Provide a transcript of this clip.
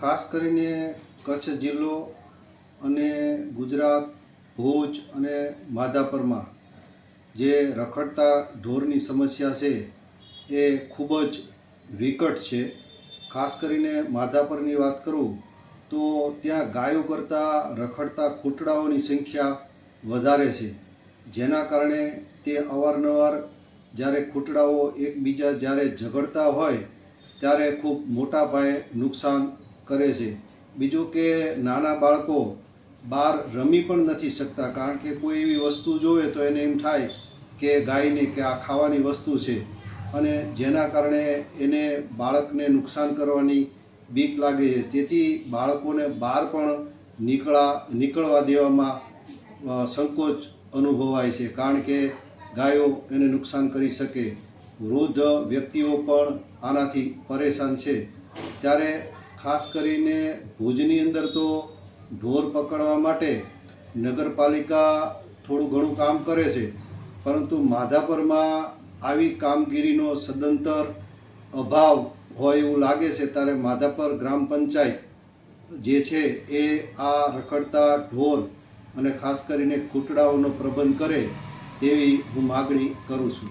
ખાસ કરીને કચ્છ જિલ્લો અને ગુજરાત, ભુજ અને માધાપરમાં જે રખડતા ઢોરની સમસ્યા છે, એ ખૂબ જ વિકટ છે. ખાસ કરીને માધાપરની વાત કરું, તો ત્યાં ગાયો કરતાં રખડતા ખૂટડાઓની સંખ્યા વધારે છે. જેના કારણે તે અવારનવાર જ્યારે ખૂટડાઓ એકબીજા જ્યારે ઝઘડતા હોય, ત્યારે ખૂબ મોટા પાયે નુકસાન કરે છે. બીજું કે નાના બાળકો બહાર રમી પણ નથી શકતા, કારણ કે કોઈ એવી વસ્તુ જોવે તો એને એમ થાય કે ગાયને કે આ ખાવાની વસ્તુ છે. અને જેના કારણે એને બાળકને નુકસાન કરવાની બીક લાગે છે. તેથી બાળકોને બહાર પણ નીકળા, નીકળવા દેવામાં સંકોચ અનુભવાય છે, કારણ કે ગાયો એને નુકસાન કરી શકે. વૃદ્ધ વ્યક્તિઓ પણ આનાથી પરેશાન છે. ત્યારે ખાસ કરીને ભુજની અંદર તો ઢોર પકડવા માટે નગરપાલિકા થોડું ઘણું કામ કરે છે. પરંતુ માધાપરમાં આવી કામગીરીનો સદંતર અભાવ હોય એવું લાગે છે ત્યારે માધાપર ગ્રામ પંચાયત જે છે એ આ રખડતા ઢોર અને ખાસ કરીને ખૂટડાઓનો પ્રબંધ કરે તેવી હું માગણી કરું છું.